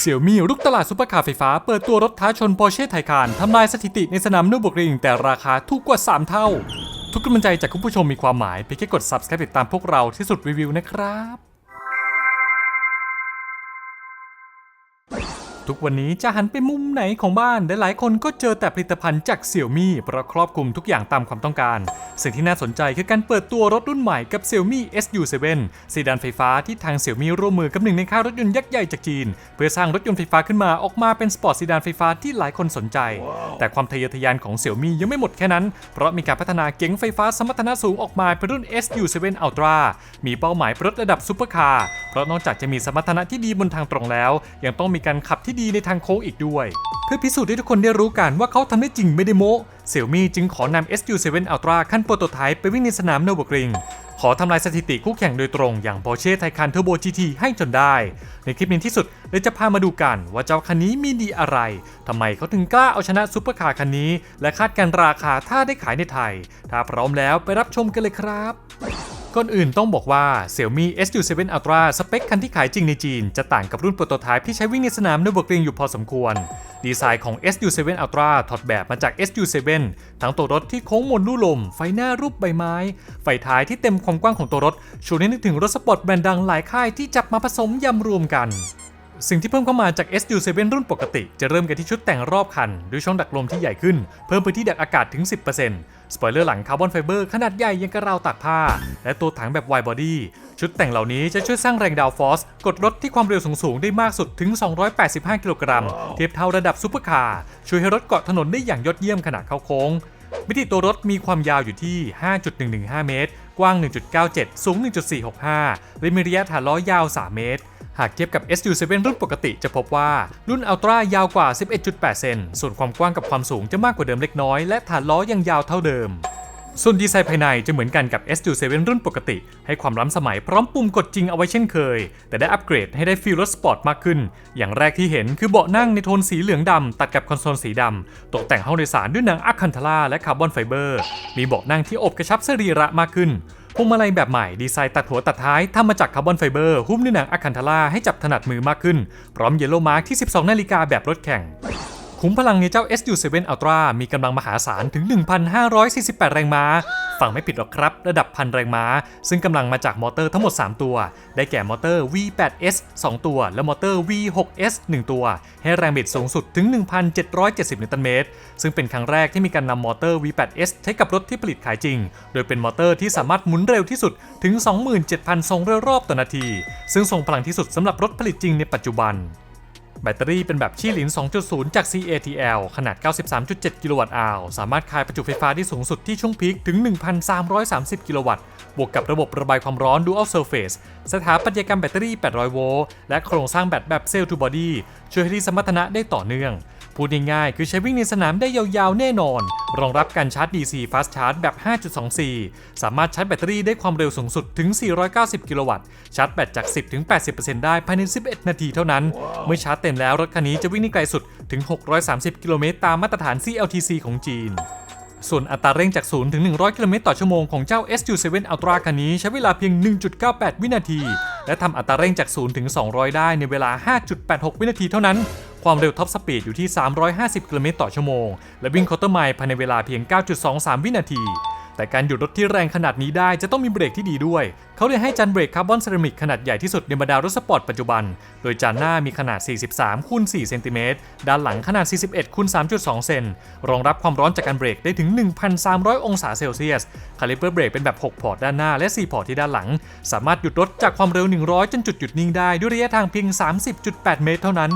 เสี่ยวมี่รุกตลาดซุปเปอร์คาร์ไฟฟ้าเปิดตัวรถท้าชนปอร์เช่ไทคานทำลายสถิติในสนามนูบุกริงแต่ราคาถูกกว่า 3 เท่า ทุกกำลังใจจากคุณผู้ชมมีความหมายเพียงแค่กด subscribe ติดตามพวกเราที่สุดรีวิวนะครับ ทุกวันนี้จะหันไปมุมไหนของบ้านหลายๆคนก็เจอแต่ผลิตภัณฑ์จากเสี่ยวมี่เพราะครอบคลุมทุกอย่างตามความต้องการ สิ่งที่น่าสนใจคือการเปิดตัวรถรุ่นใหม่กับ Xiaomi SU7 ซีดานไฟฟ้าที่ทาง Xiaomi ร่วมมือกับหนึ่งในค่ายรถยนต์ยักษ์ใหญ่จากจีน เพื่อสร้างรถยนต์ไฟฟ้าขึ้นมาออกมาเป็นสปอร์ตซีดานไฟฟ้าที่หลายคนสนใจ แต่ความทะเยอทะยานของ Xiaomi ยังไม่หมดแค่นั้น เพราะมีการพัฒนาเก๋งไฟฟ้าสมรรถนะสูงออกมาเป็นรุ่น SU7 Ultra มีเป้าหมายรถระดับซุปเปอร์คาร์เพราะนอกจากจะมีสมรรถนะที่ดีบนทางตรงแล้ว ยังต้องมีการขับที่ดีในทางโค้งอีกด้วย เพื่อพิสูจน์ให้ทุกคนได้รู้กันว่าเขาทำได้จริงไม่ได้โม้เซี่ยมี่จึงขอนำ SU7 Ultra ขั้นโปรโตไทป์ไปวิ่งในสนามโนบกริงขอทำลายสถิติคู่แข่งโดยตรงอย่าง Porsche Taycan Turbo GT ให้จนได้ ในคลิปนี้ที่สุดเลยจะพามาดูกันว่าเจ้าคันนี้มีดีอะไรทำไมเขาถึงกล้าเอาชนะซุปเปอร์คาร์คันนี้ และคาดการราคาถ้าได้ขายในไทย ถ้าพร้อมแล้วไปรับชมกันเลยครับ ก่อนอื่นต้องบอกว่า Xiaomi SU7 Ultra สเปคคันที่ขายจริงในจีน จะต่างกับรุ่นโปรโตไทป์ที่ใช้วิ่งในสนามนบกริงอยู่พอสมควร ดีไซน์ของ SU7 Ultra ถอดแบบมาจาก SU7 ทั้งตัวรถที่โค้งมนลู่ลม ไฟหน้ารูปใบไม้ ไฟท้ายที่เต็มความกว้างของตัวรถชวนให้นึกถึงรถสปอร์ตแบรนด์ดังหลายค่ายที่จับมาผสมยำรวมกัน สิ่งที่เพิ่มเข้ามาจาก SU7 รุ่นปกติ จะเริ่มกันที่ชุดแต่งรอบคัน ด้วยช่องดักลมที่ใหญ่ขึ้น เพิ่มพื้นที่ดักอากาศถึง 10%สปอยเลอร์หลังคาร์บอนไฟเบอร์ขนาดใหญ่ยังกระราวตากผ้า และตัวถังแบบ wide body ชุดแต่งเหล่านี้จะช่วยสร้างแรงดาวฟอส กดรถที่ความเร็วสูงๆ ได้มากสุดถึง 285 กิโลกรัม เทียบเท่าระดับซูเปอร์คาร์ ช่วยให้รถเกาะถนนได้อย่างยอดเยี่ยมขณะเข้าโค้ง มิติตัวรถมีความยาวอยู่ที่ 5.115 เมตร กว้าง 1.97 สูง 1.465 และมีระยะฐานล้อยาว 3 เมตร หากเทียบกับ SU7 รุ่นปกติจะพบว่ารุ่น Ultra ยาวกว่า 11.8 เซน ส่วนความกว้างกับความสูงจะมากกว่าเดิมเล็กน้อย และฐานล้อยังยาวเท่าเดิม ส่วนดีไซน์ภายในจะเหมือนกันกับ SU7 รุ่นปกติ ให้ความล้ำสมัยพร้อมปุ่มกดจริงเอาไว้เช่นเคย แต่ได้อัปเกรดให้ได้ฟีลรถสปอร์ตมากขึ้น อย่างแรกที่เห็นคือเบาะนั่งในโทนสีเหลืองดำตัดกับคอนโซลสีดำตกแต่งห้องโดยสารด้วยหนังอะคันทาราและคาร์บอนไฟเบอร์ มีเบาะนั่งที่อบกระชับสรีระมากขึ้น พวงมาลัยแบบใหม่ดีไซน์ตัดหัวตัดท้ายทำมาจากคาร์บอนไฟเบอร์หุ้มด้วยหนังอะคันธาราให้จับถนัดมือมากขึ้น พร้อมเยลโลมาร์กที่ 12 นาฬิกาแบบรถแข่งขุมพลังในเจ้า SU7 Ultra มีกำลังมหาศาลถึง 1,548 แรงม้า ฟังไม่ผิดหรอกครับ ระดับพันแรงม้า ซึ่งกำลังมาจากมอเตอร์ทั้งหมด 3 ตัว ได้แก่มอเตอร์ V8S 2 ตัว และมอเตอร์ V6S 1 ตัว ให้แรงบิดสูงสุดถึง 1,770 นิวตันเมตร ซึ่งเป็นครั้งแรกที่มีการนำมอเตอร์ V8S ใช้กับรถที่ผลิตขายจริง โดยเป็นมอเตอร์ที่สามารถหมุนเร็วที่สุดถึง 27,200 รอบต่อนาที ซึ่งทรงพลังที่สุดสำหรับรถผลิตจริงในปัจจุบัน แบตเตอรี่เป็นแบบชี่หลิน 2.0 จาก CATL ขนาด 93.7 กิโลวัตต์อาวสามารถคายประจุไฟฟ้าได้สูงสุดที่ช่วงพีคถึง 1,330 กิโลวัตต์ บวกกับระบบระบายความร้อน Dual Surface สถาปัตยกรรมแบตเตอรี่ 800 โวลต์ และโครงสร้างแบตแบบเซลล์ทูบอดี้ช่วยให้สมรรถนะได้ต่อเนื่อง พูดง่ายๆคือใช้วิ่งในสนามได้ยาวๆ แน่นอน รองรับการชาร์จ DC Fast Charge แบบ 5.24 สามารถชาร์จแบตเตอรี่ได้ความเร็วสูงสุดถึง 490 กิโลวัตต์ ชาร์จแบตจาก 10 ถึง 80%ได้ภายใน 11 นาทีเท่านั้น เมื่อชาร์จเต็มแล้วรถคันนี้จะวิ่งได้ไกลสุดถึง 630 กิโลเมตรตามมาตรฐาน CLTC ของจีน ส่วนอัตราเร่งจาก 0 ถึง 100 กิโลเมตรต่อชั่วโมงของเจ้า SU7 Ultra คันนี้ใช้เวลาเพียง 1.98 วินาที และทำอัตราเร่งจาก 0 ถึง 200 ได้ในเวลา 5.86 วินาทีเท่านั้น ความเร็วท็อปสปีดอยู่ที่ 350 กิโลเมตรต่อชั่วโมง และวิ่งคอร์เตอร์ไมล์ภายในเวลาเพียง 9.23 วินาที แต่การหยุดรถที่แรงขนาดนี้ได้จะต้องมีเบรกที่ดีด้วย เขาเลยให้จานเบรกคาร์บอนเซรามิกขนาดใหญ่ที่สุดในบรรดารถสปอร์ตปัจจุบัน โดยจานหน้ามีขนาด 43คูณ4เซนติเมตร ด้านหลังขนาด 41คูณ3.2 เซน รองรับความร้อนจากการเบรกได้ถึง 1,300 องศาเซลเซียส คาลิเปอร์เบรกเป็นแบบ 6 พอร์ตด้านหน้าและ 4 พอร์ตที่ด้านหลัง สามารถหยุดรถจากความเร็ว 100 จนจุดหยุดนิ่งได้ด้วยระยะทางเพียง 30.8 เมตรเท่านั้น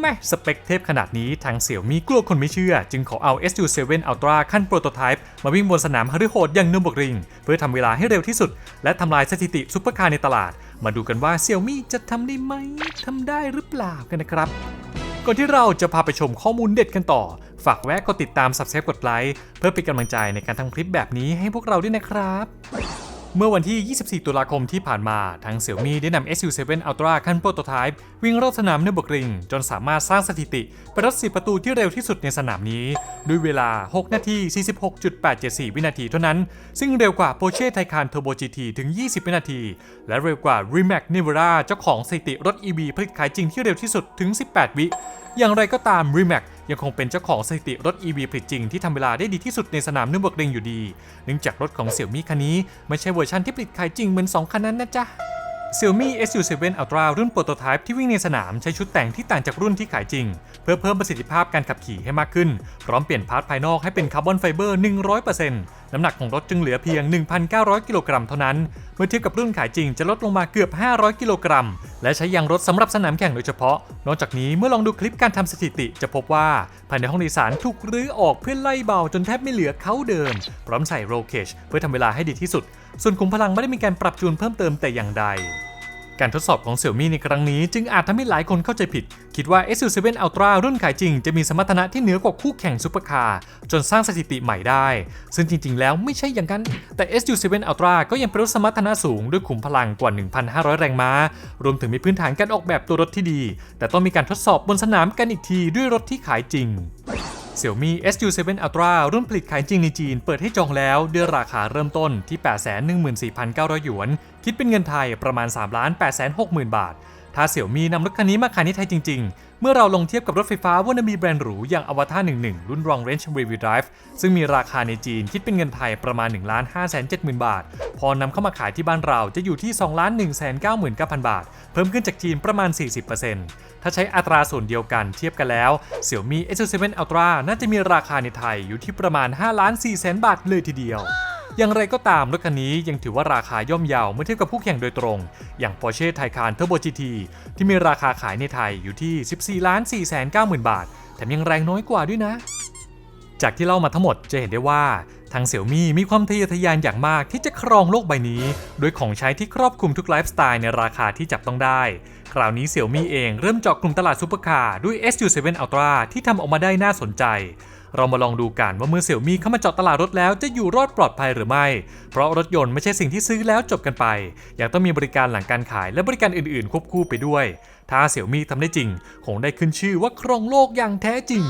แม่สเปคเทพขนาดนี้ทางเสี่ยวมีกลัวคนไม่เชื่อ จึงขอเอา SU7 Ultra ขั้นโปรโตไทป์มาวิ่งบนสนามฮาริโหดอย่างนูบกริง เพื่อทำเวลาให้เร็วที่สุด และทำลายสถิติซุปเปอร์คาร์ในตลาด มาดูกันว่าเสี่ยวมีจะทำได้ไหมทำได้หรือเปล่ากันนะครับ ก่อนที่เราจะพาไปชมข้อมูลเด็ดกันต่อ ฝากแวะกดติดตาม subscribe กดไลค์เพื่อเป็นกำลังใจในการทำคลิปแบบนี้ให้พวกเราด้วยนะครับ เมื่อวันที่ 24 ตุลาคมที่ผ่านมา ทาง Xiaomi ได้นำ SU7 Ultra ขั้นโปรโตไทป์วิ่งรอบสนามเนอร์เบอร์กริง จนสามารถสร้างสถิติเป็นรถ10 ประตูที่เร็วที่สุดในสนามนี้ ด้วยเวลา 6 นาที 46.874 วินาทีเท่านั้น ซึ่งเร็วกว่า Porsche Taycan Turbo GT ถึง 20 วินาที และเร็วกว่า Rimac Nevera เจ้าของสถิติรถ EV ผลิตขายจริงที่เร็วที่สุดถึง 18 วิ อย่างไรก็ตาม Rimac ยังคงเป็นเจ้าของสถิติรถ EV ผลิตจริงที่ทำเวลาได้ดีที่สุดในสนามนอร์เบิร์กริงอยู่ดี เนื่องจากรถของเซี่ยวมี่คันนี้ไม่ใช่เวอร์ชันที่ผลิตขายจริงเหมือน2คันนั้นนะจ๊ะ Xiaomi SU7 Ultra รุ่นโปรโตไทป์ที่วิ่งในสนามใช้ชุดแต่งที่ต่างจากรุ่นที่ขายจริง เพื่อเพิ่มประสิทธิภาพการขับขี่ให้มากขึ้น พร้อมเปลี่ยนพาร์ทภายนอกให้เป็นคาร์บอนไฟเบอร์ 100%น้ำหนักของรถจึงเหลือเพียง 1,900 กิโลกรัมเท่านั้น เมื่อเทียบกับรุ่นขายจริงจะลดลงมาเกือบ 500 กิโลกรัม และใช้ยางรถสำหรับสนามแข่งโดยเฉพาะ นอกจากนี้เมื่อลองดูคลิปการทำสถิติ จะพบว่าภายในห้องโดยสารถูกรื้อออกเพื่อไล่เบาจนแทบไม่เหลือเขาเดิม พร้อมใส่โรลเคชเพื่อทำเวลาให้ดีที่สุด ส่วนขุมพลังไม่ได้มีการปรับจูนเพิ่มเติมแต่อย่างใด การทดสอบของ Xiaomi ในครั้งนี้ จึงอาจทำให้หลายคนเข้าใจผิด คิดว่า SU7 Ultra รุ่นขายจริง จะมีสมรรถนะที่เหนือกว่าคู่แข่งซุปเปอร์คาร์จนสร้างสถิติใหม่ได้ ซึ่งจริง ๆ แล้วไม่ใช่อย่างนั้น แต่ SU7 Ultra ก็ยังเป็นรถสมรรถนะสูงด้วยขุมพลังกว่า 1,500 แรงม้า รวมถึงมีพื้นฐานการออกแบบตัวรถที่ดี แต่ต้องมีการทดสอบบนสนามกันอีกทีด้วยรถที่ขายจริง Xiaomi SU7 Ultra รุ่นผลิตขายจริงในจีน เปิดให้จองแล้วด้วยราคาเริ่มต้นที่ 814,900 หยวน คิดเป็นเงินไทยประมาณ 3,860,000 บาท ถ้า Xiaomi นำรถคันนี้มาขายในไทยจริง ๆ มื่อเราลงเทียบกับรถไฟฟ้าว่านมีแบรนด์หรูอย่าง Avata 11 รุ่น Long Range Wheel Drive ซึ่งมีราคาในจีนคิดเป็นเงินไทยประมาณ 1 5 7 0 0 0บาท พอนำเข้ามาขายที่บ้านเราจะอยู่ที่ 2 1 9 9 0 0 0 บาท เพิ่มขึ้นจากจีนประมาณ 40%ถ้าใช้อัตราส่วนเดียวกันเทียบกันแล้ว Xiaomi S7 Ultra น่าจะมีราคาในไทยอยู่ที่ประมาณ5ล้าน4แสนบาทเลยทีเดียว อย่างไรก็ตามรถคันนี้ยังถือว่าราคาย่อมเยาวเมื่อเทียบกับผู้แข่งโดยตรง อย่าง Porsche Taycan Turbo GT ที่มีราคาขายในไทยอยู่ที่ 14ล้าน4แสน9หมื่นบาท แถมยังแรงน้อยกว่าด้วยนะ จากที่เล่ามาทั้งหมดจะเห็นได้ว่าทางเสี่ยวมี่มีความทะเยอทะยานอย่างมากที่จะครองโลกใบนี้ โดยของใช้ที่ครอบคลุมทุกไลฟ์สไตล์ในราคาที่จับต้องได้ คราวนี้เสี่ยวมี่เองเริ่มเจาะกลุ่มตลาดซูเปอร์คาร์ด้วย SU7 Ultra ที่ทำออกมาได้น่าสนใจ เรามาลองดูกันว่าเมื่อเสี่ยวมี่เข้ามาเจาะตลาดรถแล้วจะอยู่รอดปลอดภัยหรือไม่ เพราะรถยนต์ไม่ใช่สิ่งที่ซื้อแล้วจบกันไป ยังต้องมีบริการหลังการขายและบริการอื่นๆ ควบคู่ไปด้วย ถ้าเสี่ยวมี่ทำได้จริง คงได้ขึ้นชื่อว่าครองโลกอย่างแท้จริง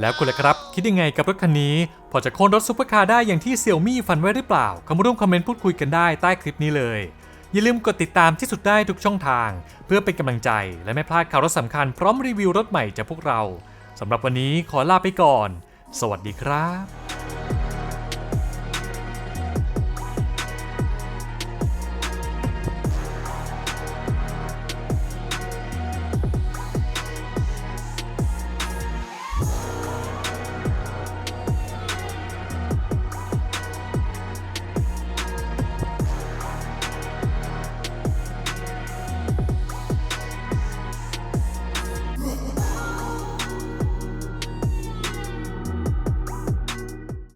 แล้วคุณล่ะครับ คิดยังไงกับรถคันนี้ พอจะโค่นรถซุปเปอร์คาร์ได้อย่างที่เสี่ยวมี่ฝันไว้หรือเปล่าเข้ามาร่วมคอมเมนต์พูดคุยกันได้ใต้คลิปนี้เลยอย่าลืมกดติดตามที่สุดได้ทุกช่องทาง เพื่อเป็นกำลังใจและไม่พลาดข่าวรถสำคัญพร้อมรีวิวรถใหม่จากพวกเราสำหรับวันนี้ขอลาไปก่อน สวัสดีครับ